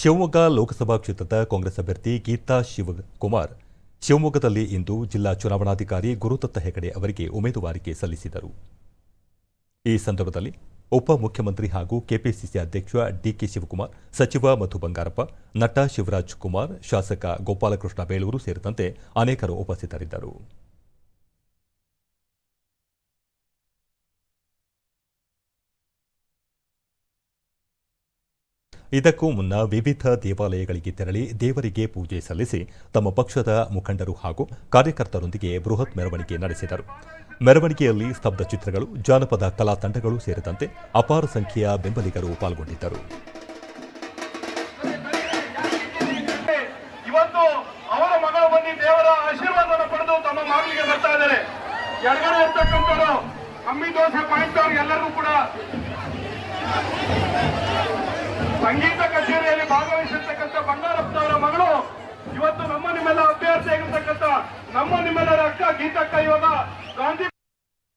ಶಿವಮೊಗ್ಗ ಲೋಕಸಭಾ ಕ್ಷೇತ್ರದ ಕಾಂಗ್ರೆಸ್ ಅಭ್ಯರ್ಥಿ ಗೀತಾ ಶಿವಕುಮಾರ್ ಶಿವಮೊಗ್ಗದಲ್ಲಿ ಇಂದು ಜಿಲ್ಲಾ ಚುನಾವಣಾಧಿಕಾರಿ ಗುರುದತ್ತ ಹೆಗಡೆ ಅವರಿಗೆ ಉಮೇದುವಾರಿಕೆ ಸಲ್ಲಿಸಿದರು. ಈ ಸಂದರ್ಭದಲ್ಲಿ ಉಪಮುಖ್ಯಮಂತ್ರಿ ಹಾಗೂ ಕೆಪಿಸಿಸಿ ಅಧ್ಯಕ್ಷ ಡಿಕೆ ಶಿವಕುಮಾರ್, ಸಚಿವ ಮಧು ಬಂಗಾರಪ್ಪ, ನಟ ಶಿವರಾಜ್ ಕುಮಾರ್, ಶಾಸಕ ಗೋಪಾಲಕೃಷ್ಣ ಬೇಳೂರು ಸೇರಿದಂತೆ ಅನೇಕರು ಉಪಸ್ಥಿತರಿದ್ದರು. ಇದಕ್ಕೂ ಮುನ್ನ ವಿವಿಧ ದೇವಾಲಯಗಳಿಗೆ ತೆರಳಿ ದೇವರಿಗೆ ಪೂಜೆ ಸಲ್ಲಿಸಿ ತಮ್ಮ ಪಕ್ಷದ ಮುಖಂಡರು ಹಾಗೂ ಕಾರ್ಯಕರ್ತರೊಂದಿಗೆ ಬೃಹತ್ ಮೆರವಣಿಗೆ ನಡೆಸಿದರು. ಮೆರವಣಿಗೆಯಲ್ಲಿ ಸ್ತಬ್ಧ ಚಿತ್ರಗಳು, ಜಾನಪದ ಕಲಾ ತಂಡಗಳು ಸೇರಿದಂತೆ ಅಪಾರ ಸಂಖ್ಯೆಯ ಬೆಂಬಲಿಗರು ಪಾಲ್ಗೊಂಡಿದ್ದರು. ಕೂಡ. ಸಂಗೀತ ಕಚೇರಿಯಲ್ಲಿ ಭಾಗವಹಿಸಿರ್ತಕ್ಕಂಥ ಬಂಗಾರಪ್ಪನವರ ಮಗಳು. ಇವತ್ತು ನಮ್ಮ ನಿಮ್ಮೆಲ್ಲ ಅಭ್ಯರ್ಥಿ ಆಗಿರ್ತಕ್ಕಂಥ ನಮ್ಮ ನಿಮ್ಮೆಲ್ಲರ ಅಕ್ಕ ಗೀತಕ್ಕ ಇವಾಗ